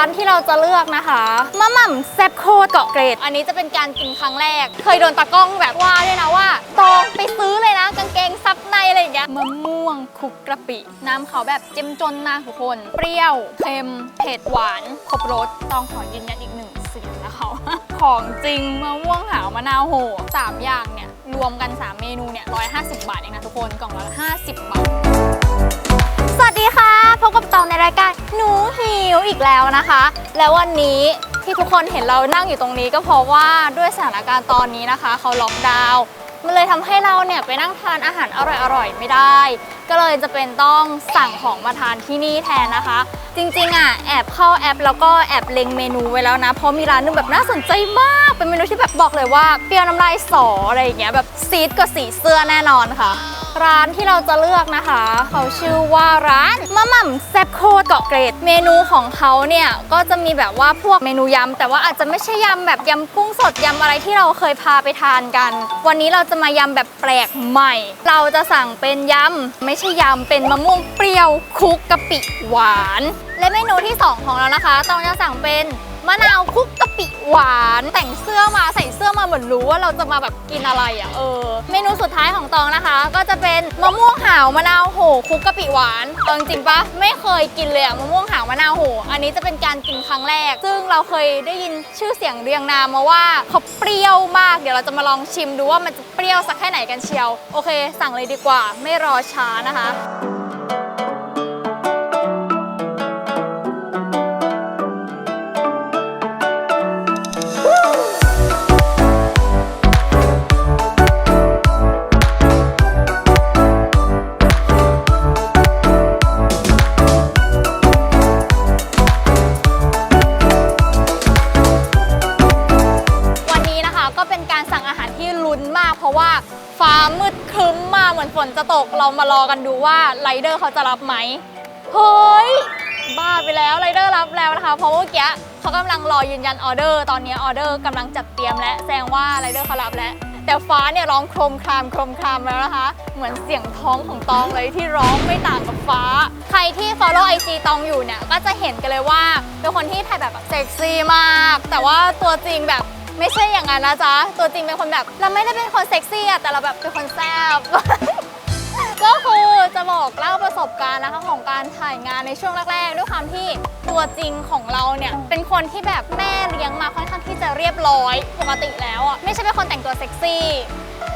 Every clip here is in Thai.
านที่เราจะเลือกนะคะมะหม่ำแซบโคตรเกาะเกรด อันนี้จะเป็นการกินครั้งแรก เคยโดนตากล้องแบบว่าด้วยนะว่าตองไปซื้อเลยนะกางเกงซับในอะไรอย่างเงี้ยมะม่วงคลุกกะปิ น้ำเขาแบบเจ้มจนมาทุกคน เปรี้ยว เค็ม เผ็ดหวาน ครบรสตองขอยืนยันอีกหนึ่งเสียงนะคะของจริงมะม่วงหาวมะนาวโหสามอย่างเนี่ยรวมกัน 3 เมนูเนี่ย150 บาทเองนะทุกคนกล่องละ50 บาท หนูหิวอีกแล้วนะคะ แล้ววันนี้ที่ทุกคนเห็นเรานั่งอยู่ตรงนี้ก็เพราะว่าด้วยสถานการณ์ตอนนี้นะคะ เขาล็อกดาวน์มันเลยทำให้เราเนี่ยไปนั่งทานอาหารอร่อยๆไม่ได้ ก็เลยจะเป็นต้องสั่งของมาทานที่นี่แทนนะคะ จริงๆอะแอบเข้าแอปแล้วก็แอบเล็งเมนูไว้แล้วนะ เพราะมีร้านนึงแบบน่าสนใจมาก เป็นเมนูที่แบบบอกเลยว่าเปรี้ยวน้ำลายสออะไรอย่างเงี้ยแบบซีดกว่าสีเสื้อแน่นอนค่ะ ร้านที่เราจะเลือกนะคะ เขาชื่อว่าร้านมะหม่ำแซบโคเกาะเกรด เมนูของเขาเนี่ยก็จะมีแบบว่าพวกเมนูยำแต่ว่าอาจจะไม่ใช่ยำแบบยำกุ้งสดยำอะไรที่เราเคยพาไปทานกัน วันนี้เราจะมายำแบบแปลกใหม่ เราจะสั่งเป็นยำไม่ใช่ยำเป็นมะม่วงเปรี้ยวคุกกะปิหวาน และเมนูที่สองของเรานะคะต้องจะสั่งเป็น มะนาวคลุกกะปิหวานแต่งเสื้อมาใส่เสื้อมาเหมือนรู้ว่าเราจะมาแบบกินอะไรอะเออ เมนูสุดท้ายของตองนะคะ ก็จะเป็นมะม่วงหาวมะนาวโหคลุกกะปิหวานเอาจริงปะไม่เคยกินเลยอะมะม่วงหาวมะนาวโห อันนี้จะเป็นการกินครั้งแรก ซึ่งเราเคยได้ยินชื่อเสียงเรียงนามมาว่าเขาเปรี้ยวมากเดี๋ยวเราจะมาลองชิมดูว่ามันจะเปรี้ยวสักแค่ไหนกันเชียว โอเค สั่งเลยดีกว่าไม่รอช้านะคะ จะตกเรามารอกันดูว่าไรเดอร์เขาจะรับไหมเฮ้ยบ้าไปแล้วไรเดอร์รับแล้วนะคะ เพราะว่าเมื่อกี้เขากำลังรอยืนยันออเดอร์ ตอนนี้ออเดอร์กำลังจัดเตรียมและแสดงว่าไรเดอร์เขารับแล้วแต่ฟ้าเนี่ยร้องโครมครามโครมครามแล้วนะคะ เหมือนเสียงท้องของตองเลยที่ร้องไม่ต่างกับฟ้า ใครที่ follow IG ตองอยู่เนี่ยก็จะเห็นกันเลยว่าเป็นคนที่ถ่ายแบบเซ็กซี่มาก แต่ว่าตัวจริงแบบไม่ใช่อย่างนั้นนะจ๊ะ ตัวจริงเป็นคนแบบ เราไม่ได้เป็นคนเซ็กซี่อะแต่เราแบบเป็นคนแซ่บ จะบอกเล่าประสบการณ์นะคะของการถ่ายงานในช่วงแรกๆ ด้วยความที่ตัวจริงของเราเนี่ยเป็นคนที่แบบแม่เลี้ยงมาค่อนข้างที่จะเรียบร้อยปกติแล้วอะไม่ใช่เป็นคนแต่งตัวเซ็กซี่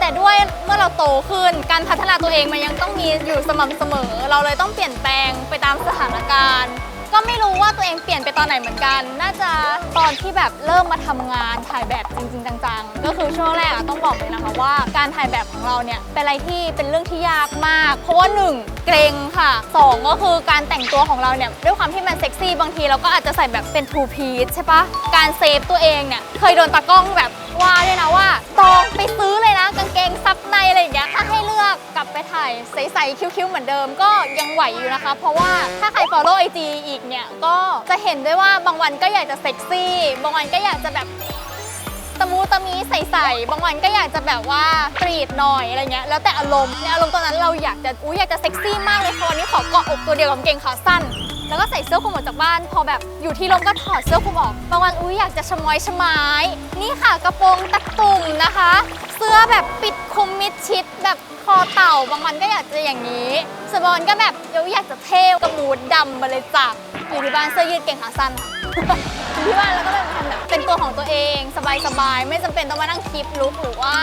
แต่ด้วยเมื่อเราโตขึ้นการพัฒนาตัวเองมันยังต้องมีอยู่สม่ำเสมอ เราเลยต้องเปลี่ยนแปลงไปตามสถานการณ์ ก็ไม่รู้ว่าตัวเองเปลี่ยนไปตอนไหนเหมือนกัน น่าจะตอนที่แบบเริ่มมาทำงานถ่ายแบบจริงๆจังๆ ก็คือช่วงแรกอะต้องบอกเลยนะคะว่าการถ่ายแบบของเราเนี่ยเป็นอะไรที่เป็นเรื่องที่ยากมาก เพราะว่าหนึ่งเกรงค่ะสองก็คือการแต่งตัวของเราเนี่ยด้วยความที่มันเซ็กซี่บางทีเราก็อาจจะใส่แบบเป็น two piece ใช่ปะการเซฟตัวเองเนี่ยเคยโดนตากล้องแบบ ว่าด้วยนะว่าตองไปซื้อเลยนะ กางเกงซับในอะไรอย่างเงี้ยถ้าให้เลือกกลับไปถ่ายใสๆคิ้วๆเหมือนเดิมก็ยังไหวอยู่นะคะ เพราะว่าถ้าใคร follow IG อีกเนี่ยก็จะเห็นด้วยว่าบางวันก็อยากจะเซ็กซี่ บางวันก็อยากจะแบบตะมูตะมีใส่ ๆ บางวันก็อยากจะแบบว่ากรีดหน่อยอะไรเงี้ย แล้วแต่อารมณ์ในอารมณ์ตอนนั้นเราอยากจะ อุ้ยอยากจะเซ็กซี่มากเลยค่ะวันนี้ขอเกาะอกตัวเดียวกับกางเกงขาสั้น แล้วก็ใส่เสื้อคลุมออกจากบ้าน พอแบบอยู่ที่ลมก็ถอดเสื้อคลุมออกบางวันอุ้ยอยากจะชะมอยชะมายนี่ค่ะกระโปรงตะตุ่มนะคะ เสื้อแบบปิดคลุมมิดชิด แบบคอเต่า บางวันก็อยากจะอย่างนี้ส่วนบางวันก็แบบเดี๋ยวอยากจะเท่กระมูดดำมาเลยจ้ะอยู่ที่บ้านเสื้อยืดเก่งขาสั้นค่ะอยู่ที่บ้านแล้วก็แบบทำแบบเป็นตัวของตัวเองสบายๆไม่จำเป็นต้องมานั่งคลิปลุกหรือว่า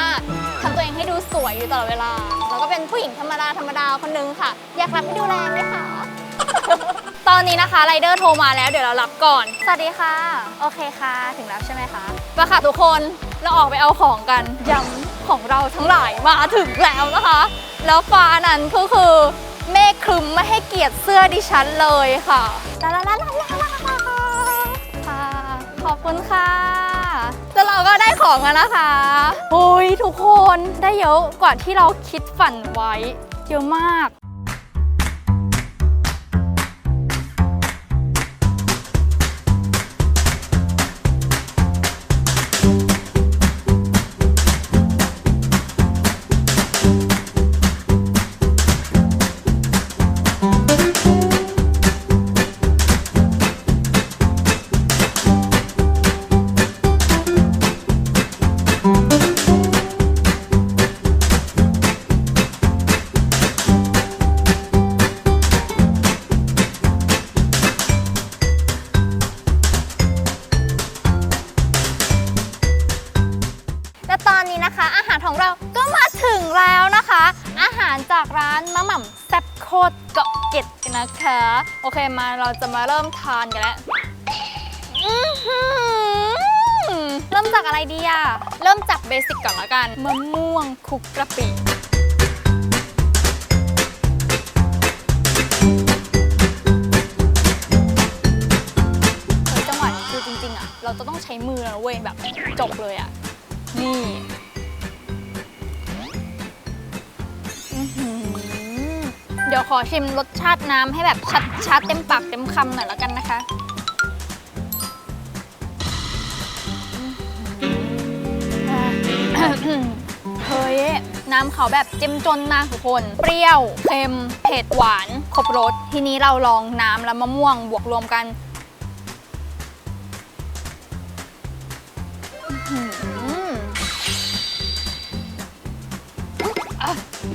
ทำตัวเองให้ดูสวยอยู่ตลอดเวลา แล้วก็เป็นผู้หญิงธรรมดาธรรมดาคนนึงค่ะ อยากรับให้ดูแลไหมคะ ตอนนี้นะคะไรเดอร์โทรมาแล้วเดี๋ยวเรารับก่อน สวัสดีค่ะ โอเคค่ะ ถึงแล้วใช่ไหมคะไปค่ะทุกคนเราออกไปเอาของกันยำของเราทั้งหลายมาถึงแล้วนะคะ แล้วฟ้านั้นก็คือเมฆครึมไม่ให้เกียรติเสื้อดิฉันเลยค่ะลาลาลาลาลาค่ะ ขอบคุณค่ะแล้วเราก็ได้ของแล้วนะคะโอ้ยทุกคนได้เยอะกว่าที่เราคิดฝันไว้เยอะมาก อาหารของเราก็มาถึงแล้วนะคะ อาหารจากร้านมะหม่ำแซ่บโคตรเกาะเก็ดนะคะ โอเคมาเราจะมาเริ่มทานกันแล้วเริ่มจากอะไรดีอะเริ่มจากเบสิกก่อนละกันมะม่วงคลุกกะปิเราจะต้องใช้มือแล้เว้ยแบบจบเลยอะนี่ เดี๋ยวขอชิมรสชาติน้ำให้แบบชัดๆเต็มปากเต็มคำหน่อยแล้วกันนะคะเฮ้ยน้ำเขาแบบเจ้มจนมากทุกคน เปรี้ยว เค็ม เผ็ด หวาน ครบรส ทีนี้เราลองน้ำและมะม่วงบวกรวมกัน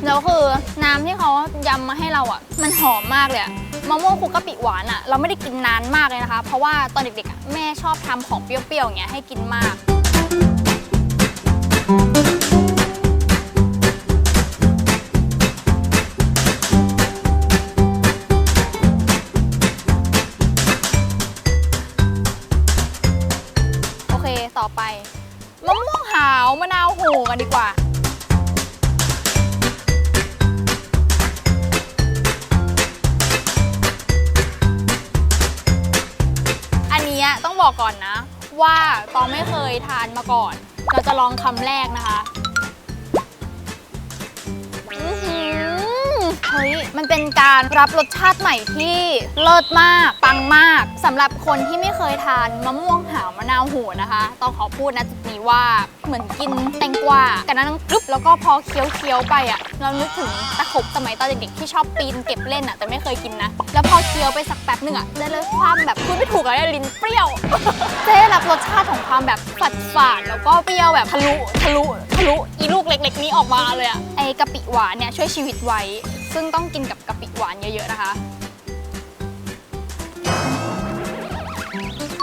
แล้วคือน้ำที่เขายำมาให้เราอะ มันหอมมากเลยอะมะม่วงคลุกกะปิหวานอะ เราไม่ได้กินนานมากเลยนะคะ เพราะว่าตอนเด็กๆอะแม่ชอบทำของเปรี้ยวๆอย่างเงี้ยให้กินมาก โอเคต่อไปมะม่วงหาวมะนาวโหกันดีกว่า นี้ต้องบอกก่อนนะ ว่าตองไม่เคยทานมาก่อน เราจะลองคำแรกนะคะเฮ้ยมันเป็นการรับรสชาติใหม่ที่เลิศมาก ปังมากสำหรับคนที่ไม่เคยทานมะม่วง หาวมะนาวโหนะคะต้องขอพูดนะจุดนี้ว่าเหมือนกินแตงกวากันนั้นกรึบแล้วก็พอเคี้ยวเคี้ยวๆไปอะเรานึกถึงตะขบสมัยตอนเด็กๆที่ชอบปีนเก็บเล่นอะแต่ไม่เคยกินนะ แล้วพอเคี้ยวไปสักแป๊บหนึ่งอะได้เลยความแบบพูดไม่ถูกเลยลิ้นเปรี้ยวจะได้รับรสชาติของความแบบฝาดฝาดแล้วก็เปรี้ยวแบบทะลุทะลุทะลุอีลูกเล็ก ๆ นี้ออกมาเลยอะไอกะปิหวานเนี่ยช่วยชีวิตไว้ ซึ่งต้องกินกับกะปิหวานเยอะๆนะคะ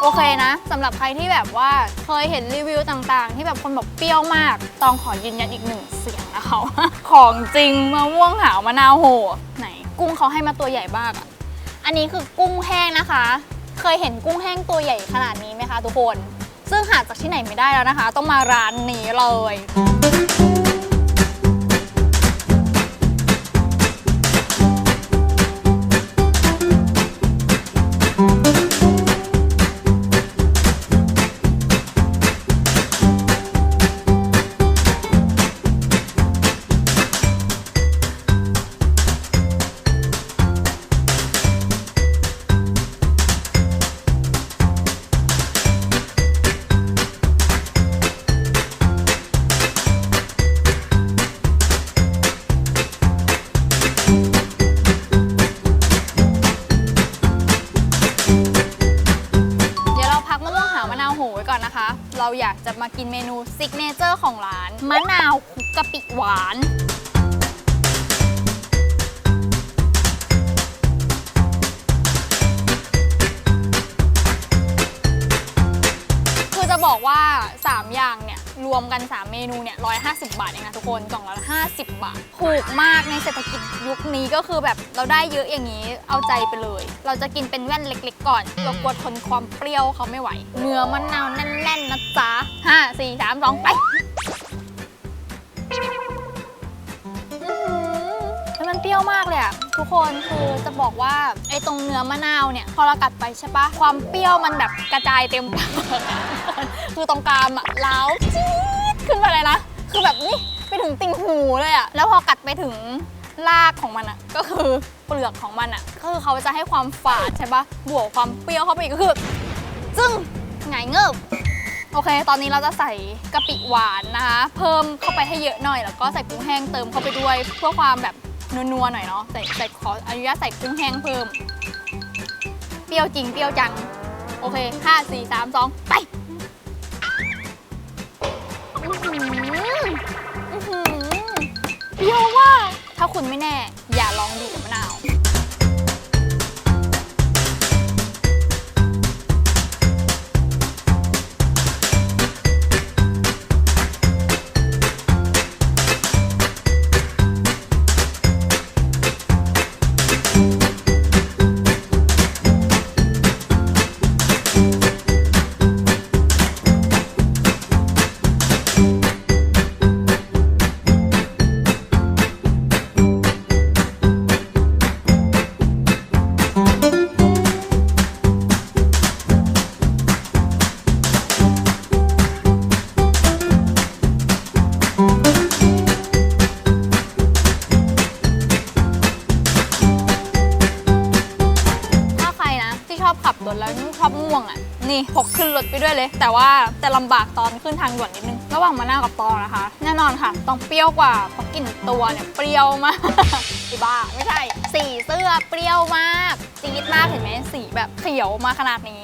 โอเคนะสำหรับใครที่แบบว่าเคยเห็นรีวิวต่างๆ ที่แบบคนบอกเปรี้ยวมาก ต้องขอยืนยันอีกหนึ่งเสียงนะคะว่าของจริงมะม่วงหาวมะนาวโหไหน กุ้งเขาให้มาตัวใหญ่มากอะอันนี้คือกุ้งแห้งนะคะ เคยเห็นกุ้งแห้งตัวใหญ่ขนาดนี้ไหมคะทุกคน ซึ่งหาจากที่ไหนไม่ได้แล้วนะคะ ต้องมาร้านนี้เลย เราอยากจะมากินเมนูซิกเนเจอร์ของร้าน มะนาวคลุกกะปิหวาน คือจะบอกว่า 3 อย่างเนี่ย รวมกัน 3 เมนูเนี่ย 150 บาทเองนะทุกคนกล่องละ50 บาท ถูกมากในเศรษฐกิจยุคนี้ก็คือแบบเราได้เยอะอย่างนี้ เอาใจไปเลย เราจะกินเป็นแว่นเล็กๆ ก่อน เรากลัวทนความเปรี้ยวเขาไม่ไหว เนื้อมะนาวแน่นๆนะจ๊ะ5 4 3 2 ไปอื้อหือแล้วมันเปรี้ยวมากเลยอะทุกคนคือจะบอกว่าไอ้ตรงเนื้อมะนาวเนี่ย พอเรากัดไปใช่ปะความเปรี้ยวมันแบบกระจายเต็มปาก คือตรงกลางอะล้าวจี๊ดขึ้นมาเลยนะ คือแบบนี่ไปถึงติ่งหูเลยอะแล้วพอกัดไปถึงรากของมันอะก็คือเปลือกของมันอะก็คือเขาจะให้ความฝาดใช่ปะบวกความเปรี้ยวเข้าไปอีกก็คือซึ่งไงายเงิบโอเค ตอนนี้เราจะใส่กะปิหวานนะคะ เพิ่มเข้าไปให้เยอะหน่อย แล้วก็ใส่กุ้งแห้งเติมเข้าไปด้วยเพื่อความแบบนัวๆหน่อยเนาะ ใส่ใส่ขออนุญาตใส่กุ้งแห้งเพิ่ม เปรี้ยวจริงเปรี้ยวจัง โอเค 5 4 3 2 ไป ถ้าคุณไม่แน่อย่าลองดีกับมะนาว อบขับรถแล้วชอบง่วงอะ นี่พกขึ้นรถไปด้วยเลย แต่ว่าจะลำบากตอนขึ้นทางด่วนนิดนึง ระหว่างมะนาวกับตองนะคะ แน่นอนค่ะ ต้องเปรี้ยวกว่าเพราะกลิ่นตัวเนี่ยเปรี้ยวมากอีบ้าไม่ใช่ สีเสื้อเปรี้ยวมากจี๊ดมากเห็นไหมสีแบบเขียวมาขนาดนี้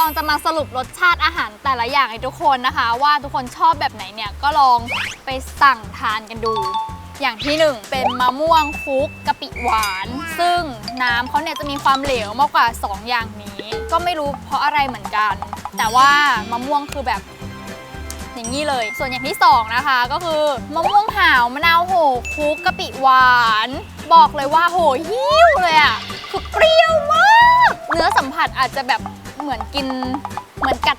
ตองจะมาสรุปรสชาติอาหารแต่ละอย่างให้ทุกคนนะคะ ว่าทุกคนชอบแบบไหนเนี่ยก็ลองไปสั่งทานกันดู อย่างที่หนึ่งเป็นมะม่วงคลุกกะปิหวาน ซึ่งน้ำเขาเนี่ยจะมีความเหลวมากกว่า 2 อย่างนี้ ก็ไม่รู้เพราะอะไรเหมือนกัน แต่ว่ามะม่วงคือแบบอย่างนี้เลย ส่วนอย่างที่สองนะคะ ก็คือมะม่วงหาวมะนาวโหคลุกกะปิหวาน บอกเลยว่าโหหิ้วเลยอะคือเปรี้ยวมาก เนื้อสัมผัสอาจจะแบบ เหมือนกินเหมือนกัด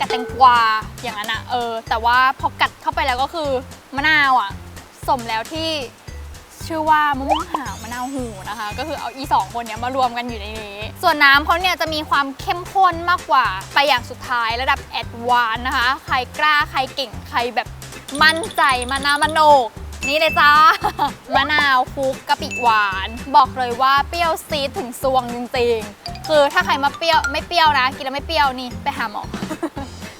กัดแตงกวาอย่างนั้นอะเออ แต่ว่าพอกัดเข้าไปแล้วก็คือมะนาวอะสมแล้วที่ชื่อว่ามะม่วงหาวมะนาวหูนะคะ ก็คือเอาอีสองคนเนี้ยมารวมกันอยู่ในนี้ ส่วนน้ำเขาเนี่ยจะมีความเข้มข้นมากกว่าไปอย่างสุดท้ายระดับแอดวานนะคะ ใครกล้าใครเก่งใครแบบมั่นใจมานาวมะโนกนี่เลยจ้ามะนาวคุกกะปิหวาน บอกเลยว่าเปรี้ยวซีดถึงซวงจริงๆ คือถ้าใครมาเปรี้ยวไม่เปรี้ยวนะ กินแล้วไม่เปรี้ยวนี่ไปหาหมอ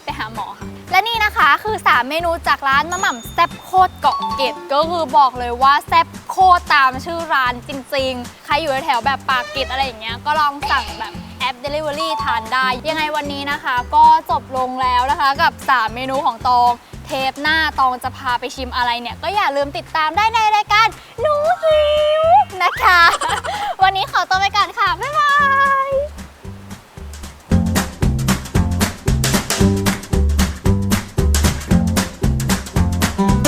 ไปหาหมอค่ะ และนี่นะคะคือ 3 เมนูจากร้านมะหม่ำแซ่บโคตรเกาะเกร็ดก็คือบอกเลยว่าแซ่บโคตรตามชื่อร้านจริง ๆ ใครอยู่แถวแบบปากเกร็ดอะไรอย่างเงี้ยก็ลองสั่งแบบแอป Delivery ทานได้ ยังไงวันนี้นะคะ ก็จบลงแล้วนะคะกับ 3 เมนูของตอง เทปหน้าตองจะพาไปชิมอะไรเนี่ย ก็อย่าลืมติดตามได้ในรายการหนูหิวนะคะ วันนี้ขอตัวไปก่อนค่ะ บ๊ายบาย